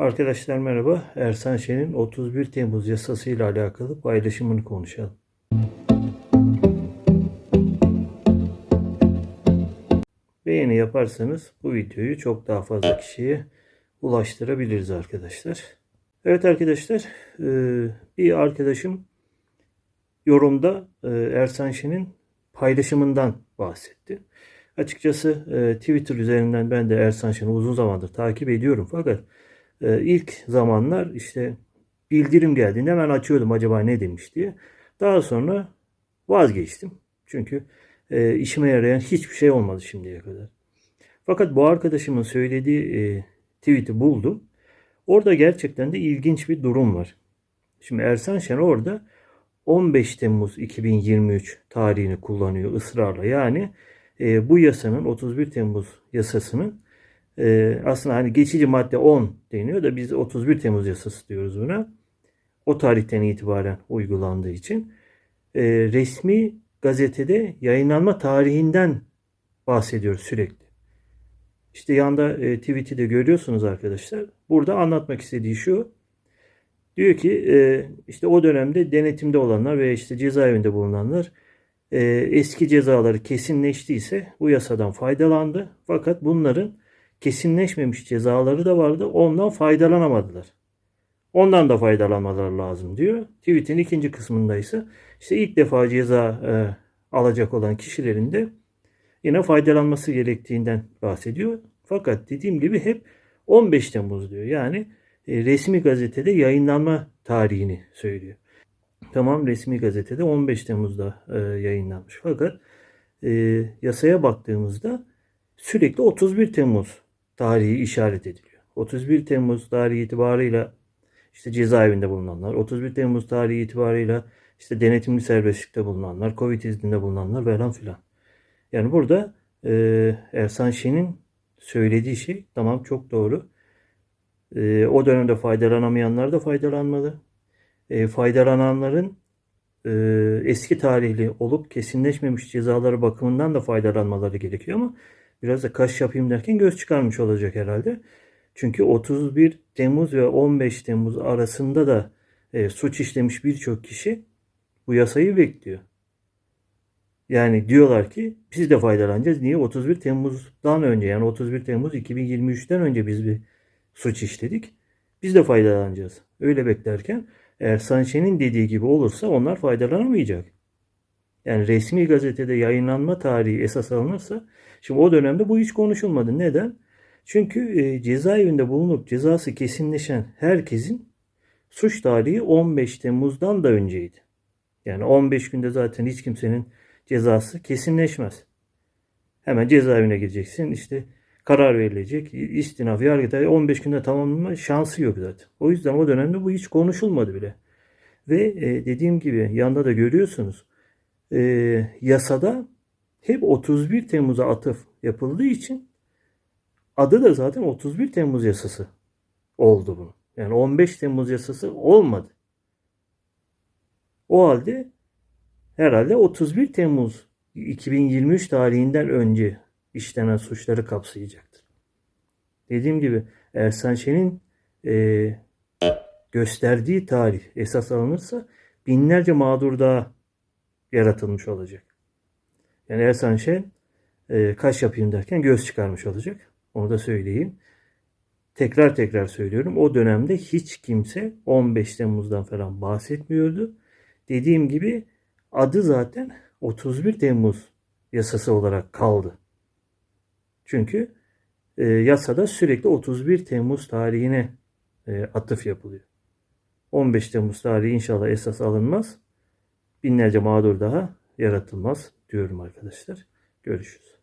Arkadaşlar merhaba. Ersan Şen'in 31 Temmuz yasası ile alakalı paylaşımını konuşalım. Beğeni yaparsanız bu videoyu çok daha fazla kişiye ulaştırabiliriz arkadaşlar. Evet arkadaşlar e, bir arkadaşım yorumda e, Ersan Şen'in paylaşımından bahsetti. Açıkçası e, Twitter üzerinden ben de Ersan Şen'i uzun zamandır takip ediyorum fakat e, ilk zamanlar işte bildirim geldiğinde hemen açıyordum acaba ne demiş diye. Daha sonra vazgeçtim. Çünkü e, işime yarayan hiçbir şey olmadı şimdiye kadar. Fakat bu arkadaşımın söylediği e, tweet'i buldum. Orada gerçekten de ilginç bir durum var. Şimdi Ersan Şen orada 15 Temmuz 2023 tarihini kullanıyor ısrarla. Yani e, bu yasanın 31 Temmuz yasasının e, aslında hani geçici madde 10 deniyor da biz 31 Temmuz yasası diyoruz buna. O tarihten itibaren uygulandığı için e, resmi gazetede yayınlanma tarihinden bahsediyoruz sürekli. İşte yanda e, tweet'i de görüyorsunuz arkadaşlar. Burada anlatmak istediği şu. Diyor ki e, işte o dönemde denetimde olanlar ve işte cezaevinde bulunanlar e, eski cezaları kesinleştiyse bu yasadan faydalandı. Fakat bunların kesinleşmemiş cezaları da vardı. Ondan faydalanamadılar. Ondan da faydalanmaları lazım diyor. Tweet'in ikinci kısmında ise işte ilk defa ceza e, alacak olan kişilerin de yine faydalanması gerektiğinden bahsediyor. Fakat dediğim gibi hep 15 Temmuz diyor. Yani e, resmi gazetede yayınlanma tarihini söylüyor. Tamam resmi gazetede 15 Temmuz'da e, yayınlanmış. Fakat e, yasaya baktığımızda sürekli 31 Temmuz tarihi işaret ediliyor. 31 Temmuz tarihi itibarıyla işte cezaevinde bulunanlar, 31 Temmuz tarihi itibarıyla işte denetimli serbestlikte bulunanlar, Covid izninde bulunanlar falan filan. Yani burada e, Ersan Şen'in söylediği şey tamam çok doğru. E, o dönemde faydalanamayanlar da faydalanmalı. E, faydalananların e, eski tarihli olup kesinleşmemiş cezaları bakımından da faydalanmaları gerekiyor ama biraz da kaş yapayım derken göz çıkarmış olacak herhalde. Çünkü 31 Temmuz ve 15 Temmuz arasında da e, suç işlemiş birçok kişi bu yasayı bekliyor. Yani diyorlar ki biz de faydalanacağız. Niye? 31 Temmuz'dan önce yani 31 Temmuz 2023'ten önce biz bir suç işledik. Biz de faydalanacağız. Öyle beklerken eğer Sanşen'in dediği gibi olursa onlar faydalanamayacak. Yani resmi gazetede yayınlanma tarihi esas alınırsa şimdi o dönemde bu hiç konuşulmadı. Neden? Çünkü e, cezaevinde bulunup cezası kesinleşen herkesin suç tarihi 15 Temmuz'dan da önceydi. Yani 15 günde zaten hiç kimsenin cezası kesinleşmez. Hemen cezaevine gireceksin. İşte karar verilecek. İstinaf, yargıda 15 günde tamamlanma şansı yok zaten. O yüzden o dönemde bu hiç konuşulmadı bile. Ve e, dediğim gibi yanda da görüyorsunuz. E, yasada hep 31 Temmuz'a atıf yapıldığı için adı da zaten 31 Temmuz yasası oldu bu. Yani 15 Temmuz yasası olmadı. O halde herhalde 31 Temmuz 2023 tarihinden önce işlenen suçları kapsayacaktır. Dediğim gibi Ersan Şen'in e, gösterdiği tarih esas alınırsa binlerce mağdur daha yaratılmış olacak. Yani Ersan Şen e, kaş yapayım derken göz çıkarmış olacak. Onu da söyleyeyim. Tekrar tekrar söylüyorum. O dönemde hiç kimse 15 Temmuz'dan falan bahsetmiyordu. Dediğim gibi adı zaten 31 Temmuz yasası olarak kaldı. Çünkü e, yasada sürekli 31 Temmuz tarihine e, atıf yapılıyor. 15 Temmuz tarihi inşallah esas alınmaz. Binlerce mağdur daha yaratılmaz diyorum arkadaşlar. Görüşürüz.